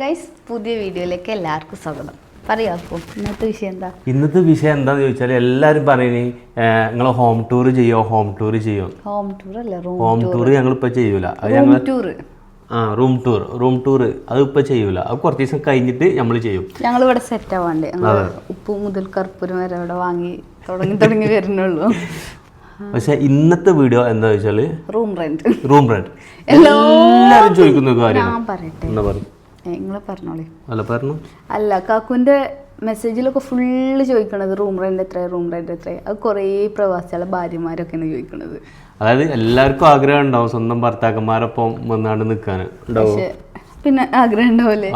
Guys പുതിയ വീഡിയോയിലേക്ക് എല്ലാവർക്കും സ്വാഗതം. പറയാപ്പോ ഇന്നത്തെ വിഷയം എന്താ? ഇന്നത്തെ വിഷയം എന്താന്ന് ചോദിച്ചാൽ എല്ലാവരും പറയണേ നിങ്ങൾ ഹോം ടൂർ ചെയ്യോ ഹോം ടൂർ ചെയ്യോ? ഹോം ടൂർ അല്ല റൂം ഹോം ടൂർ ഞങ്ങൾ ഇപ്പൊ ചെയ്യൂല. അത് ഞങ്ങൾ ടൂർ ആ റൂം ടൂർ റൂം ടൂർ അത് ഇപ്പൊ ചെയ്യൂല. അത് കുറച്ച് ദിവസം കഴിഞ്ഞിട്ട് നമ്മൾ ചെയ്യും. ഞങ്ങൾ ഇവിടെ സെറ്റ് ആവാണ്ട് ഉപ്പ് മുതൽ കർപ്പൂരം വരെ ഇവിടെ വാങ്ങി തുടങ്ങി തുടങ്ങി വരുന്നുള്ളൂ. പക്ഷെ ഇന്നത്തെ വീഡിയോ എന്താ വെച്ചാൽ റൂം റെന്റ് റൂം റെന്റ് എല്ലാവരും ചോദിക്കുന്ന കാര്യം കാര്യമാണ്. ഞാൻ പറയട്ടെ. എന്താ പറയും. നിങ്ങൾ പറഞ്ഞോളി. അല്ല പറഞ്ഞു. അല്ല കാക്കുവിന്റെ മെസ്സേജിലൊക്കെ ഫുള്ള് ചോദിക്കണത് റൂം റെന്റ് എത്ര റൂം റെന്റ് എത്ര അത് കുറേ പ്രവാസികളെ ഭാര്യമാരൊക്കെയാണ് ചോദിക്കണത്. അതായത് എല്ലാവർക്കും ആഗ്രഹം ഉണ്ടാവും സ്വന്തം ഭർത്താക്കന്മാരൊപ്പം വന്നാണ്ട് നിൽക്കാൻ പിന്നെ ആഗ്രഹം ഉണ്ടാവില്ലേ.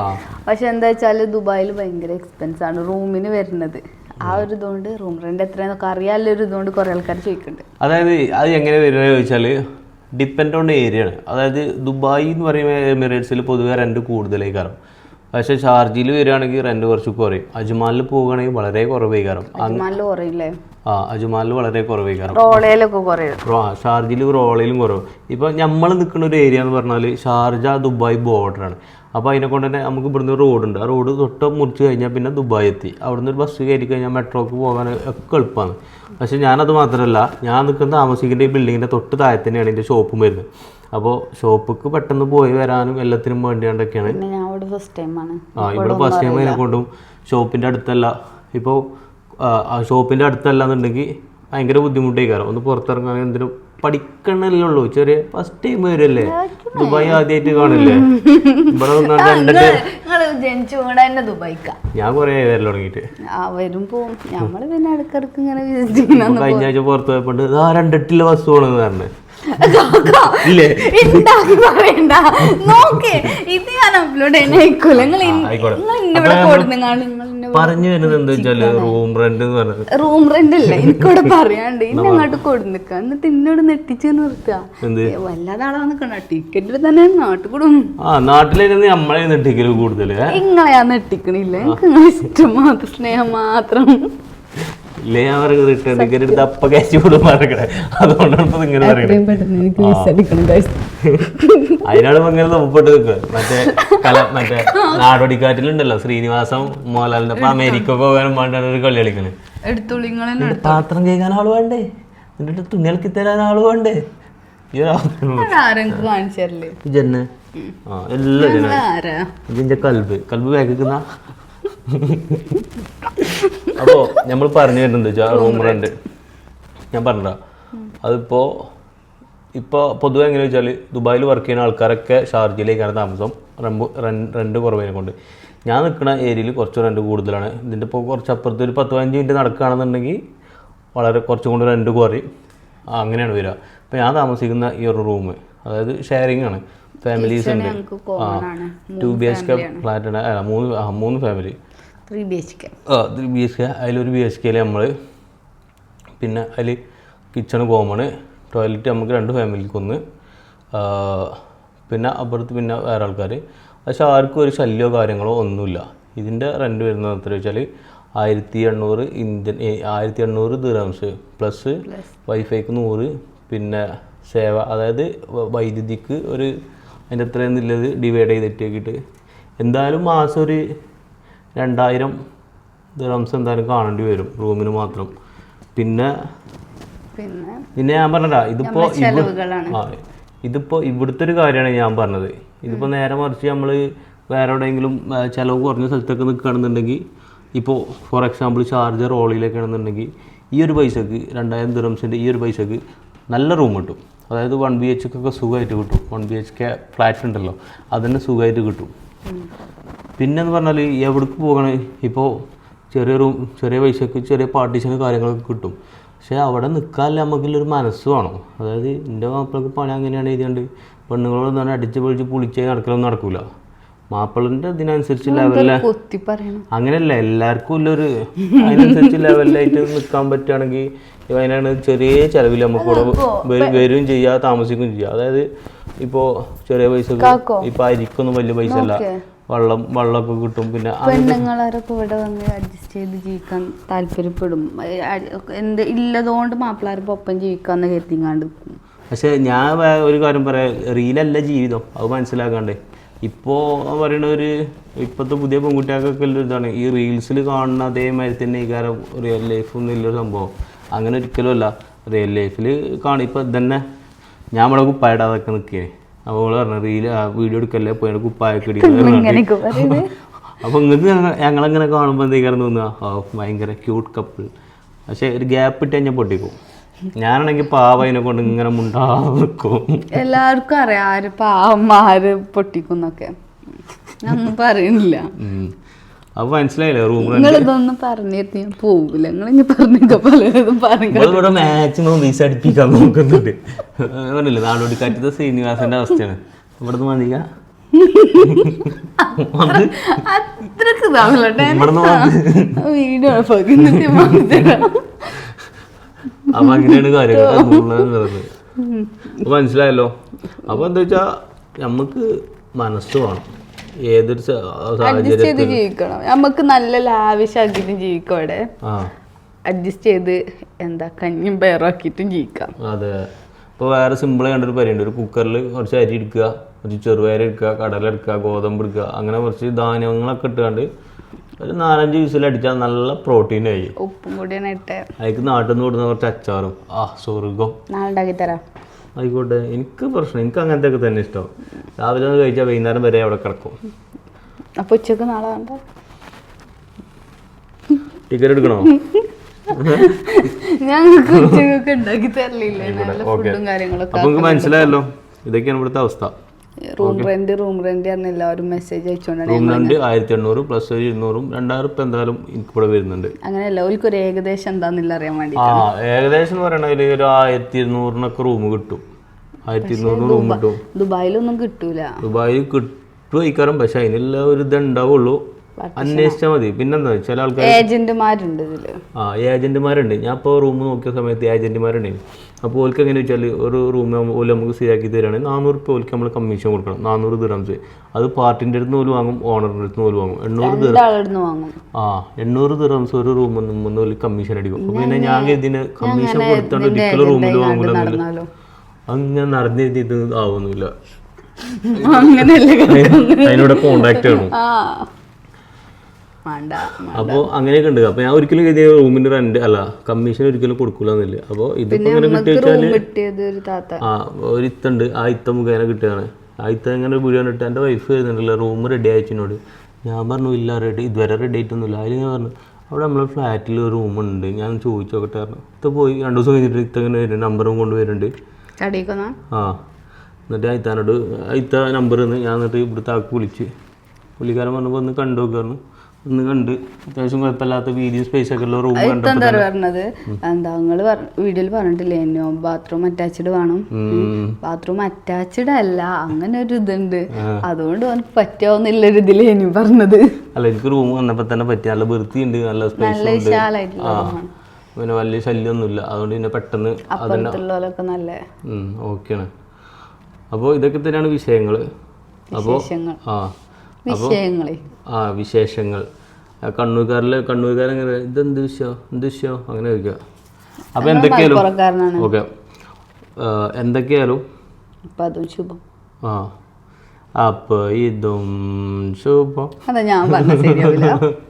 പക്ഷെ എന്താ വെച്ചാൽ ദുബായിൽ ഭയങ്കര എക്സ്പെൻസ് ആണ് റൂമിന് വരുന്നത്. ആ ഒരു ഇതുകൊണ്ട് റൂം റെന്റ് എത്രയെന്നൊക്കെ അറിയാല്ലോ ഒരു ഇതുകൊണ്ട് കുറെ ആൾക്കാർ ചോദിക്കുന്നുണ്ട് അതായത് അത് എങ്ങനെ വരുന്നത് ചോദിച്ചാൽ ഡിപ്പെൻഡ് ഓൺ ഏരിയ ആണ്. അതായത് ദുബായ് എന്ന് പറയുമ്പോൾ എമിറേറ്റ്സിൽ പൊതുവെ റെന്റ് കൂടുതലായി കാരണം. പക്ഷേ ഷാർജയിൽ വരികയാണെങ്കിൽ റെന്റ് കുറച്ച് കുറയും. അജ്മാലിൽ പോവുകയാണെങ്കിൽ വളരെ കുറവായി കുറയില്ലേ? ആ അജ്മാലിൽ വളരെ കാരണം റോളയിലൊക്കെ കുറയും. ഷാർജയിൽ റോളയിലും കുറവ്. ഇപ്പം നമ്മൾ നിൽക്കുന്ന ഒരു ഏരിയ എന്ന് പറഞ്ഞാൽ ഷാർജ ദുബായ് ബോർഡറാണ് അപ്പോൾ അതിനെ കൊണ്ട് തന്നെ നമുക്ക് ഇവിടുന്ന് റോഡുണ്ട് ആ റോഡ് തൊട്ട് മുറിച്ച് കഴിഞ്ഞാൽ പിന്നെ ദുബായ് എത്തി. അവിടുന്ന് ഒരു ബസ് കയറി കഴിഞ്ഞാൽ മെട്രോക്ക് പോകാൻ ഒക്കെ എളുപ്പമാണ് പക്ഷേ ഞാനത് മാത്രമല്ല ഞാൻ നിൽക്കുന്ന താമസിക്കുന്ന ഈ ബിൽഡിങ്ങിന്റെ തൊട്ട് താഴെ തന്നെയാണ് എന്റെ ഷോപ്പും വരുന്നത്. അപ്പോൾ ഷോപ്പിക്ക് പെട്ടെന്ന് പോയി വരാനും എല്ലാത്തിനും വേണ്ടിയാണ്ടൊക്കെയാണ്. ആ ഇവിടെ ഫസ്റ്റ് ടൈം അതിനെ കൊണ്ടും ഷോപ്പിന്റെ അടുത്തല്ല. ഇപ്പോൾ ഷോപ്പിന്റെ അടുത്തല്ല എന്നുണ്ടെങ്കിൽ ഭയങ്കര ബുദ്ധിമുട്ടായി കാരണം ഒന്ന് പുറത്തിറങ്ങാൻ എന്തിനും പഠിക്കണല്ലേ ഉള്ളൂ ചെറിയ ഫസ്റ്റ് ടൈം വരല്ലേ? ദുബായ് ആദ്യമായിട്ട് കാണില്ലേ? ഇവിടെ ദുബായിക്ക. ഞാൻ കൊറേ വരൽ വരൽ പിന്നെ ഇടക്കിടക്ക് ഇങ്ങനെ ഇപ്പൊ കഴിഞ്ഞ ആഴ്ച പുറത്ത് പോയപ്പോണ്ട് ആ രണ്ടെട്ടിലെ ബസ് പോണെന്ന് പറഞ്ഞു. നോക്ക്. ഇത് ഞാൻ അപ്ലോഡ് ചെയ്യാൻ അയക്കൂല നിങ്ങൾ ഇവിടെ ഇന്നെ പറഞ്ഞു വരുന്നത് എന്താ വെച്ചാൽ റൂം റെന്റ് എന്ന് പറഞ്ഞത്. റൂം റെന്റ് അല്ല എനിക്കിവിടെ പറയാണ്ട്. ഇന്നെ അങ്ങോട്ട് കൊടുന്നിക്ക എന്നിട്ട് എന്നോട് നെട്ടിച്ച് നിർത്തുക വല്ലാതെ ആളാ നിക്കണ ടിക്കറ്റിൽ തന്നെ നാട്ടിൽ കൂടും. ആ നാട്ടിലിരുന്ന് നമ്മളെ നെട്ടിക്കൽ കൂടുതൽ നിങ്ങളെ നെട്ടിക്കണില്ല എനിക്ക് ഇഷ്ടം മാത്രം സ്നേഹം മാത്രം. ഇല്ലേ? ഞാൻ പറയുന്നത് റിട്ടേൺ ടിക്കറ്റ് എടുത്ത് അപ്പ അതുകൊണ്ടാണ് ഇപ്പൊ ഇങ്ങനെ പെട്ടെന്ന് എനിക്ക് മിസ് അടിക്കണം guys. അതിനാണ് ഇപ്പൊ ഇങ്ങനെ നോപ്പിട്ട് നിൽക്കുക മറ്റേ കല മറ്റേ നാടോടിക്കാറ്റിലുണ്ടല്ലോ ശ്രീനിവാസം മോഹൻലാലിന്റെ അപ്പൊ അമേരിക്ക പോകാനും വേണ്ട ഒരു കളി കളിക്കണേ. എടുത്തോളൂ നിങ്ങൾ തന്നെ എന്നിട്ട് പാത്രം കേൾക്കാൻ ആൾ വേണ്ടേ? എന്നിട്ട് തുണികൾക്ക് തരാൻ ആൾ വേണ്ടേ? ഈ ഒരു അവസ്ഥ ആരെങ്കിലും കാണിച്ചു തരല്ലേ ജന്നെ ആ എല്ലാ ജന നിങ്ങൾ ആരാ? ഇതിന്റെ കൽബ്. കൽബ് വേക്കുന്ന അപ്പോ നമ്മൾ പറഞ്ഞു വെച്ചാൽ റൂം റെന്റ് ഞാൻ പറഞ്ഞ അതിപ്പോ ഇപ്പോൾ പൊതുവെ എങ്ങനെ വെച്ചാൽ ദുബായിൽ വർക്ക് ചെയ്യുന്ന ആൾക്കാരൊക്കെ ഷാർജയിലേക്കാണ് താമസം. റെമ്പ് റെന്റ് കുറവിനെ കൊണ്ട്. ഞാൻ നിൽക്കുന്ന ഏരിയയിൽ കുറച്ച് റെന്റ് കൂടുതലാണ്. ഇതിന്റെ ഇപ്പോൾ കുറച്ച് അപ്പുറത്ത് ഒരു പത്ത് പതിനഞ്ച് മിനിറ്റ് നടക്കുകയാണെന്നുണ്ടെങ്കിൽ വളരെ കുറച്ചും കൂടി റെന്റ് കുറയും. അങ്ങനെയാണ് വരിക. അപ്പോൾ ഞാൻ താമസിക്കുന്ന ഈ ഒരു റൂം അതായത് ഷെയറിംഗ് ആണ്. ഫാമിലീസ് ഉണ്ട്. ആ two B H K flat ആണ്. അല്ല മൂന്ന് മൂന്ന് family three B H K. ആ ത്രീ ബി എച്ച് കെ. അതിലൊരു ബി എച്ച് കെയിൽ നമ്മൾ പിന്നെ അതിൽ കിച്ചൺ കോമണ് ടോയ്ലറ്റ് നമുക്ക് രണ്ട് ഫാമിലിക്ക് ഒന്ന് പിന്നെ അപ്പുറത്ത് പിന്നെ വേറെ ആൾക്കാർ പക്ഷെ ആർക്കും ഒരു ശല്യമോ കാര്യങ്ങളോ ഒന്നുമില്ല. ഇതിന്റെ റെന്റ് വരുന്നത് എത്ര വെച്ചാൽ ആയിരത്തി എണ്ണൂറ് ഇന്ത്യൻ ആയിരത്തി എണ്ണൂറ് ദിറംസ് പ്ലസ് വൈഫൈക്ക് നൂറ് പിന്നെ സേവ അതായത് വൈദ്യുതിക്ക് ഒരു അതിന്റെ എത്രയെന്നുള്ളത് ഡിവൈഡ് ചെയ്തിട്ടേക്കിട്ട് എന്തായാലും മാസം ഒരു രണ്ടായിരം ദിറംസ് എന്തായാലും കാണേണ്ടി വരും റൂമിന് മാത്രം. പിന്നെ പിന്നെ ഞാൻ പറഞ്ഞതാ ഇതിപ്പോ ആ ഇതിപ്പോ ഇവിടുത്തെ ഒരു കാര്യമാണ് ഞാൻ പറഞ്ഞത്. ഇതിപ്പോ നേരെ മറിച്ച് നമ്മൾ വേറെ എവിടെയെങ്കിലും ചിലവ് കുറഞ്ഞ സ്ഥലത്തൊക്കെ നിൽക്കുകയാണെന്നുണ്ടെങ്കിൽ ഇപ്പോൾ ഫോർ എക്സാമ്പിൾ ചാർജർ ഓളിയിലേക്കാണെന്നുണ്ടെങ്കിൽ ആണെന്നുണ്ടെങ്കിൽ ഈ ഒരു പൈസക്ക് രണ്ടായിരം ദിറംസിന്റെ ഈ ഒരു പൈസക്ക് നല്ല റൂം കിട്ടും. അതായത് വൺ ബി എച്ച് ഒക്കെ സുഖമായിട്ട് കിട്ടും. One B H K flat ഉണ്ടല്ലോ അതന്നെ സുഖമായിട്ട് കിട്ടും. പിന്നെന്ന് പറഞ്ഞാൽ എവിടേക്ക് പോകണേ ഇപ്പോൾ ചെറിയ റൂം ചെറിയ പൈസക്ക് ചെറിയ പാർട്ടീഷന് കാര്യങ്ങളൊക്കെ കിട്ടും. പക്ഷേ അവിടെ നിൽക്കാനല്ല നമുക്കുള്ളൊരു മനസ്സ് വേണം. അതായത് എന്റെ മാപ്പിളക്ക് പണി അങ്ങനെയാണ് എഴുതിയാണ്ട് പെണ്ണുങ്ങളോട് തന്നെ അടിച്ച് പൊളിച്ച് പുളിച്ചേ നടക്കലൊന്നും നടക്കൂല. മാപ്പിളിന്റെ ഇതിനനുസരിച്ച് ലെവലിലെ അങ്ങനെയല്ല എല്ലാവർക്കും ഉള്ളൊരു അതിനനുസരിച്ച് ലെവലിലായിട്ട് നിൽക്കാൻ പറ്റുകയാണെങ്കിൽ അതിനാണ് ചെറിയ ചെലവിൽ നമുക്ക് ഇവിടെ വരും- ചെയ്യുക താമസിക്കുകയും ചെയ്യുക അതായത് ഇപ്പോൾ ചെറിയ പൈസ ഇപ്പൊ ഇപ്പം അരിക്കൊന്നും വലിയ പൈസ അല്ല. വെള്ളം വെള്ളമൊക്കെ കിട്ടും. പിന്നെ പെണ്ണുങ്ങളാരൊക്കെ ഇവിടെ വന്ന് അഡ്ജസ്റ്റ് ചെയ്ത് ജീവിക്കാൻ താല്പര്യപ്പെടും. എന്ത് ഇല്ലതുകൊണ്ട് മാപ്പിളാരൊപ്പം ഒപ്പം ജീവിക്കാന്ന് കരുതിങ്ങാണ്ട്. പക്ഷെ ഞാൻ ഒരു കാര്യം പറയാം. റീലല്ല ജീവിതം. അത് മനസ്സിലാക്കാണ്ട്. ഇപ്പോൾ പറയണ ഒരു ഇപ്പോഴത്തെ പുതിയ പെൺകുട്ടികൾക്കൊക്കെ ഉള്ള ഇതാണ്. ഈ റീൽസിൽ കാണുന്ന അതേമാതിരി തന്നെ ഈ കാര്യം റിയൽ ലൈഫ് ഇല്ലൊരു സംഭവം. അങ്ങനെ ഒരിക്കലും അല്ല. റിയൽ ലൈഫിൽ കാണും. ഇപ്പം തന്നെ ഞാൻ നമ്മളെ കുപ്പായിടാതൊക്കെ നിൽക്കേ അപ്പോൾ അവൾ പറഞ്ഞു റീൽ വീഡിയോ എടുക്കല്ലേ? പോയി കുപ്പായൊക്കെ അപ്പോൾ ഇങ്ങനെ ഞങ്ങൾ അപ്പോൾ നിങ്ങൾക്ക് ഞങ്ങളങ്ങനെ കാണുമ്പോൾ എന്തെങ്കിലും തോന്നുക? ഭയങ്കര ക്യൂട്ട് കപ്പിൾ പക്ഷേ ഒരു ഗ്യാപ്പ് ഇട്ട് കഴിഞ്ഞാൽ പൊട്ടിക്കും. ഞാനാണെങ്കിൽ പാവ കൊണ്ട് ഇങ്ങനെ മുണ്ടാ നിൽക്കും എല്ലാവർക്കും അറിയാം ആര് പാവന്മാര് പൊട്ടിക്കുന്നൊക്കെ. പറയണില്ല. അപ്പോൾ മനസ്സിലായില്ലേ? റൂമിൽ നിങ്ങൾ ഇതൊന്നും പറഞ്ഞിട്ട് ഞാൻ പോകില്ല നിങ്ങൾ ഇനി പറഞ്ഞൊക്കെ പലതും പറഞ്ഞു മാക്സിമം വീസ് അടുപ്പിക്കാൻ നോക്കുന്നുണ്ട്. ഞാൻ പറഞ്ഞില്ലേ നാടോടിക്കാറ്റത്തെ ശ്രീനിവാസന്റെ അവസ്ഥയാണ്. ഇവിടുന്ന് മതിക അത്രയ്ക്ക് ഇതാണല്ലോ. വീഡിയോ അപ്പൊ അങ്ങനെയാണ് കാര്യങ്ങൾ മനസ്സിലായല്ലോ? അപ്പൊ എന്താ വെച്ചാ നമുക്ക് മനസ്സ് വേണം. ഏതൊരു സ- അഡ്ജസ്റ്റ് ചെയ്ത് ജീവിക്കണം. നമുക്ക് നല്ല ലാവിഷാക്കിയിട്ടും ജീവിക്കും അവിടെ. അഡ്ജസ്റ്റ് ചെയ്ത് എന്താ കഞ്ഞും പയറാക്കിയിട്ടും ജീവിക്കാം. അതെ. ഇപ്പോൾ വേറെ സിമ്പിൾ കണ്ടൊരു പരിപാടി ഒരു കുക്കറിൽ കുറച്ച് അരി എടുക്കുക കുറച്ച് ചെറുപയർ എടുക്കുക കടല എടുക്കുക ഗോതമ്പ് എടുക്കുക അങ്ങനെ കുറച്ച് ധാന്യങ്ങളൊക്കെ ഇട്ടുകൊണ്ട് ഒരു നാലഞ്ച് വിസിൽ അടിച്ചാൽ നല്ല പ്രോട്ടീൻ ആയി ഉപ്പും കൂടിയാണ് ഇട്ട്. അതിക്ക് നാട്ടിൽ നിന്ന് കൊടുക്കുന്ന കുറച്ച് അച്ചാറും. ആ സ്വർഗം നാളുണ്ടാക്കി തരാം ആയിക്കോട്ടെ എനിക്ക് പ്രശ്നം എനിക്ക് അങ്ങനത്തെ ഒക്കെ തന്നെ ഇഷ്ടം. രാവിലെ ഒന്ന് കഴിച്ചാൽ വൈകുന്നേരം വരെ അവിടെ കിടക്കും. അപ്പൊ ഉച്ചയ്ക്ക് നാളെ വേണ്ട? ടിക്കറ്റ് എടുക്കണോ? ഞങ്ങൾക്ക് ഉച്ചക്കൊക്കെ ഉണ്ടാക്കി തരലില്ലേ. നല്ല ഫുഡും കാര്യങ്ങളൊക്കെ അപ്പൊ നിങ്ങൾക്ക് മനസ്സിലായല്ലോ ഇതൊക്കെയാണ് ഇവിടുത്തെ അവസ്ഥ. റൂം റെന്റ് റൂം റെന്റ് ആണ് എല്ലാവരും മെസ്സേജ് അയച്ചുകൊണ്ടാണ് റൂം റെന്റ് ആയിരത്തി എണ്ണൂറും പ്ലസ് ഒരു ഇരുന്നൂറും രണ്ടായിരം ഉറുപ്പ് എന്തായാലും എനിക്ക് ഇവിടെ വരുന്നുണ്ട്. അങ്ങനെയല്ല ഓൽക്ക് ഒരു ഏകദേശം എന്താന്നില്ല അറിയാൻ വേണ്ടി ആ ഏകദേശം എന്ന് പറയണതിൽ ഒരു ആയിരത്തി ഇരുന്നൂറിനൊക്കെ റൂം കിട്ടും ആയിരത്തി ഇരുന്നൂറിന് റൂം കിട്ടും. ദുബായിലൊന്നും കിട്ടൂല. ദുബായിൽ കിട്ടും ഇക്കാരം പക്ഷെ അതിനുള്ള ഒരു ഇത് ഉണ്ടാവുള്ളൂ. അന്വേഷിച്ചാൽ മതി. പിന്നെന്താ ചില ആൾക്കാർ ഏജന്റുമാരുണ്ട് ഇതിൽ. ആ ഏജന്റുമാരുണ്ട് ഞാൻ ഇപ്പോൾ റൂം നോക്കിയ സമയത്ത് ഏജന്റുമാരുണ്ട് അപ്പോൾ ഓൽക്ക് എങ്ങനെ വെച്ചാൽ ഒരു റൂം ഓൽ നമുക്ക് ശരിയാക്കി തരികയാണെങ്കിൽ നാനൂറ് രൂപ ഓൽക്ക് നമ്മൾ കമ്മീഷൻ കൊടുക്കണം. നാനൂറ് ദിറംസ് അത് പാർട്ടിന്റെ അടുത്ത് ഓൽ വാങ്ങും ഓണറിന്റെ അടുത്ത് നിന്ന് വാങ്ങും. എണ്ണൂറ് ദിറം ആ എണ്ണൂറ് ദിറംസ് ഒരു റൂമിൽ നിന്ന് ഓൽ കമ്മീഷൻ അടിക്കും. അപ്പോൾ പിന്നെ ഞാൻ ഇതിന് കമ്മീഷൻ കൊടുത്തോണ്ട് ഒരിക്കലും റൂമിൽ വാങ്ങൂലെന്നില്ല നടന്നാലോ? അങ്ങനെ നടന്നിട്ട് ഇത് ആവുന്നില്ല. അതിനോട് കോണ്ടാക്ട് വേണം ആ. വേണ്ട അപ്പോൾ അങ്ങനെയൊക്കെ ഉണ്ട്. അപ്പോൾ ഞാൻ ഒരിക്കലും കരുതിയ റൂമിന്റെ റെന്റ് അല്ല കമ്മീഷൻ ഒരിക്കലും കൊടുക്കൂലെന്നില്ല. അപ്പോൾ ഇതിപ്പോ ഇങ്ങനെ ആ ഒരു ഇത്തുണ്ട്. ആ ഇത്ത മുഖേന കിട്ടുകയാണ്. ആ ഇത്ത ഇങ്ങനെ ഒരു വീഡിയോ ഇട്ട് എന്റെ വൈഫ് വരുന്നുണ്ടല്ലോ റൂം റെഡി അയച്ചിനോട് ഞാൻ പറഞ്ഞു ഇല്ല റെഡി ഇതുവരെ റെഡി ആയിട്ടൊന്നുമില്ല. അതിൽ ഞാൻ പറഞ്ഞു അവിടെ നമ്മളെ ഫ്ലാറ്റിൽ ഒരു റൂം ഉണ്ട്. ഞാൻ ചോദിച്ചു നോക്കട്ടെ പറഞ്ഞു. ഇത്ത പോയി രണ്ട് ദിവസം കഴിഞ്ഞിട്ട് ഇത്ത ഇങ്ങനെ വരും നമ്പറും കൊണ്ട് വരുന്നുണ്ട്. ആ എന്നിട്ട് അയിത്താനോട് അയിത്ത നമ്പർ ഞാൻ എന്നിട്ട് ഇവിടുത്തെ ആൾക്ക് വിളിച്ച് പുള്ളിക്കാരൻ പറഞ്ഞപ്പോൾ ഒന്ന് കണ്ടു നോക്കായിരുന്നു ഒന്ന് കണ്ട്. അത്യാവശ്യം കുഴപ്പമില്ലാത്ത വീഡിയോ സ്പേസ് ഒക്കെ ഉള്ള റൂം എന്താ പറഞ്ഞത്? എന്താ നിങ്ങൾ വീഡിയോയിൽ പറഞ്ഞിട്ടില്ലേ എന്നോ ബാത്റൂം അറ്റാച്ച്ഡ് വേണം. ബാത്റൂം അറ്റാച്ച്ഡ് അല്ല അങ്ങനെ ഒരു ഇതുണ്ട്. അതുകൊണ്ട് അവനക്ക് പറ്റാവുന്നില്ല ഒരു ഇതിൽ ഇനി പറഞ്ഞത്. അല്ല എനിക്ക് റൂം വന്നപ്പോ തന്നെ പറ്റി. നല്ല വൃത്തിയുണ്ട് നല്ല സ്പേസ് നല്ല വിശാലായിട്ടുള്ള പിന്നെ വലിയ ശല്യമൊന്നുമില്ല അതുകൊണ്ട് പിന്നെ പെട്ടെന്ന് അപ്പുറത്തുള്ളവരൊക്കെ നല്ല? ഓക്കെയാണ് അപ്പോൾ ഇതൊക്കെ തന്നെയാണ് വിഷയങ്ങൾ അപ്പോൾ ആ. വിഷയങ്ങളെ. ആ വിശേഷങ്ങൾ. ആ, കണ്ണൂർക്കാരിലെ കണ്ണൂർക്കാരൻ ഇങ്ങനെ ഇതെന്ത് വിഷയോ? എന്ത് വിഷയോ? അങ്ങനെ ചോദിക്കുക. അപ്പോൾ എന്തൊക്കെയാലും ഓക്കെ. എന്തൊക്കെയാലും അപ്പൊ അതും ശുഭം. ആ അപ്പോൾ ഇതും ശുഭം. അതാ ഞാൻ പറഞ്ഞ ശരിയാവില്ല